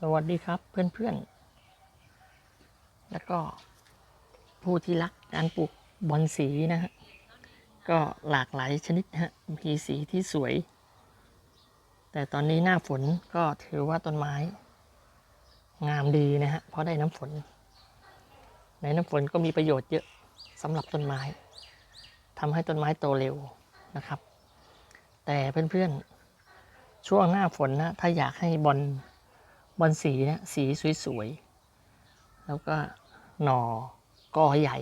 สวัสดีครับเพื่อนๆ แล้วก็ผู้ที่รักการปลูกบอนสีนะฮะ ก็หลากหลายชนิดฮะ มีสีที่สวย แต่ตอนนี้หน้าฝนก็ถือว่าต้นไม้ งามดีนะฮะ เพราะได้น้ำฝน ในน้ำฝนก็มีประโยชน์เยอะสำหรับต้นไม้ทำให้ต้นไม้โตเร็วนะครับ แต่เพื่อนๆ ช่วงหน้าฝนนะ ถ้าอยากให้บอล บอลสีเนะสีสวยๆ แล้วก็หน่อกอใหญ่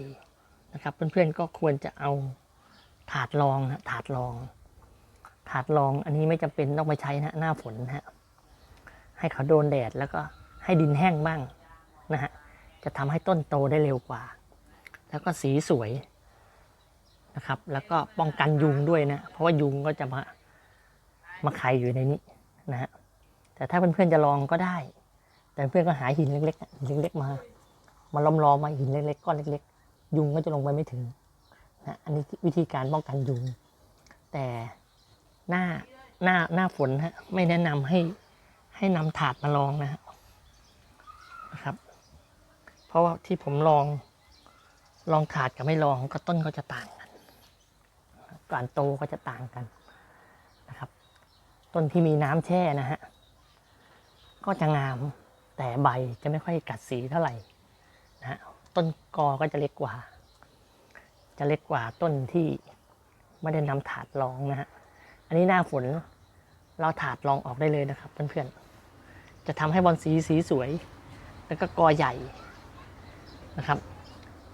นะครับเพื่อนๆก็ควรจะเอาถาดรองนะถาดรอง ถาดรองอันนี้ไม่จำเป็นต้องไปใช้นะหน้าฝนนะฮะให้เขาโดนแดดแล้วก็ให้ดินแห้งบ้างนะฮะจะทำให้ต้นโตได้เร็วกว่า แล้วก็สีสวยนะครับ แล้วก็ป้องกันยุงด้วยนะ เพราะว่ายุงก็จะมามาไข่อยู่ในนี้นะฮะ แต่ถ้าเพื่อนๆจะลองก็ได้ แต่เพื่อนก็หาหินเล็กๆหินเล็กๆมา มาล้อมล้อมๆมาหินเล็กๆก้อนเล็ก ๆ ยุงก็จะลงไปไม่ถึงนะอันนี้วิธีการป้องกันยุง แต่หน้าหน้าหน้าฝนฮะไม่แนะนำให้ให้นำถาดมาลองนะนะครับ เพราะว่าที่ผมลองลองถาดกับไม่ลองก็ต้นก็จะต่างกันการโตก็จะต่างกันนะครับ ต้นที่มีน้ำแช่นะฮะ ก็จะงาม แต่ใบจะไม่ค่อยกัดสีเท่าไหร่นะฮะต้นกอก็จะเล็กกว่า จะเล็กกว่าต้นที่ไม่ได้นำถาดรองนะฮะ อันนี้หน้าฝนเราถาดรองออกได้เลยนะครับเพื่อนๆ จะทำให้บอลสีสีสวย แล้วก็กอใหญ่นะครับ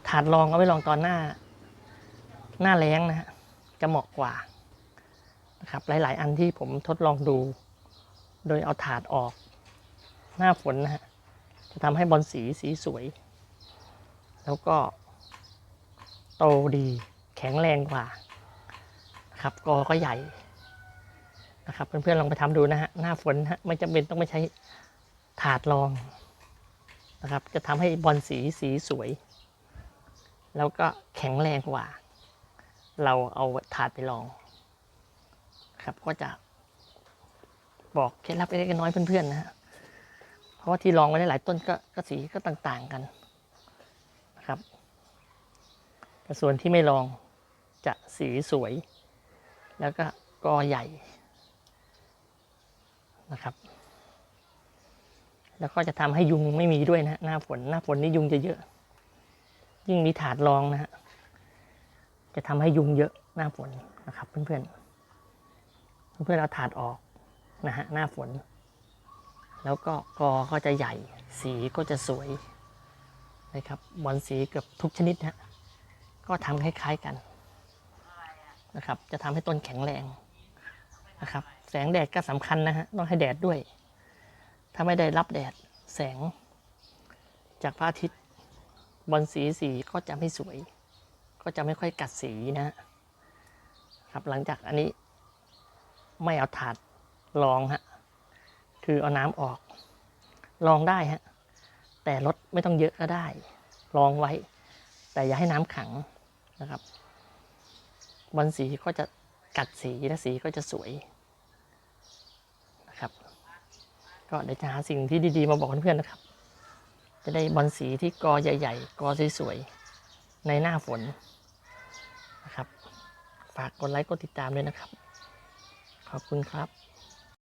ถาดรองเอาไว้รองตอนหน้า หน้าแล้งนะฮะ จะเหมาะกว่านะครับ หลาย ๆ อันที่ผมทดลองดู โดยเอาถาดออก หน้าฝนนะฮะจะทำให้บอลสีสีสวย แล้วก็ โตดีแข็งแรงกว่านะครับกอก็ใหญ่นะครับเพื่อนๆลองไปทำดูนะฮะหน้าฝนนะฮะไม่จำเป็นต้องไปใช้ถาดรองนะครับ จะทำให้บอลสีสีสวย แล้วก็แข็งแรงกว่า เราเอาถาดไปลองครับก็จะบอกเคล็ดลับเล็กๆน้อยเพื่อนๆนะฮะ ราะว่าที่ลองไว้หลายต้นก็ก็สีก็ต่างๆกันนะครับแต่ส่วนที่ไม่ลองจะสีสวย แล้วก็กอใหญ่นะครับ แล้วก็จะทำให้ยุงไม่มีด้วยนะหน้าฝนหน้าฝนนี่ยุงจะเยอะ ยิ่งมีถาดรองนะฮะจะทำให้ยุงเยอะหน้าฝนนะครับ เพื่อนๆเพื่อนๆเอาถาดออกนะฮะหน้าฝน แล้วก็กอก็จะใหญ่สีก็จะสวยนะครับบอลสีเกือบทุกชนิดนะฮะก็ทำคล้ายๆกันนะครับ จะทำให้ต้นแข็งแรงนะครับ แสงแดดก็สำคัญนะฮะต้องให้แดดด้วย ถ้าไม่ได้รับแดดแสงจากพระอาทิตย์บอลสีสีก็จะไม่สวย ก็จะไม่ค่อยกัดสีนะฮะครับหลังจากอันนี้ไม่เอาถาดรองฮะ คือเอาน้ำออก ลองได้ฮะแต่ลดไม่ต้องเยอะก็ได้ ลองไว้ แต่อย่าให้น้ำขังนะครับบอลสีก็จะกัดสีและสีก็จะสวยนะครับ ก็เดี๋ยวจะหาสิ่งที่ดีๆมาบอกเพื่อนๆนะครับ จะได้บอลสีที่กอใหญ่ ๆ กอสวยๆในหน้าฝนนะครับ ฝากกดไลค์กดติดตามด้วยนะครับ ขอบคุณครับ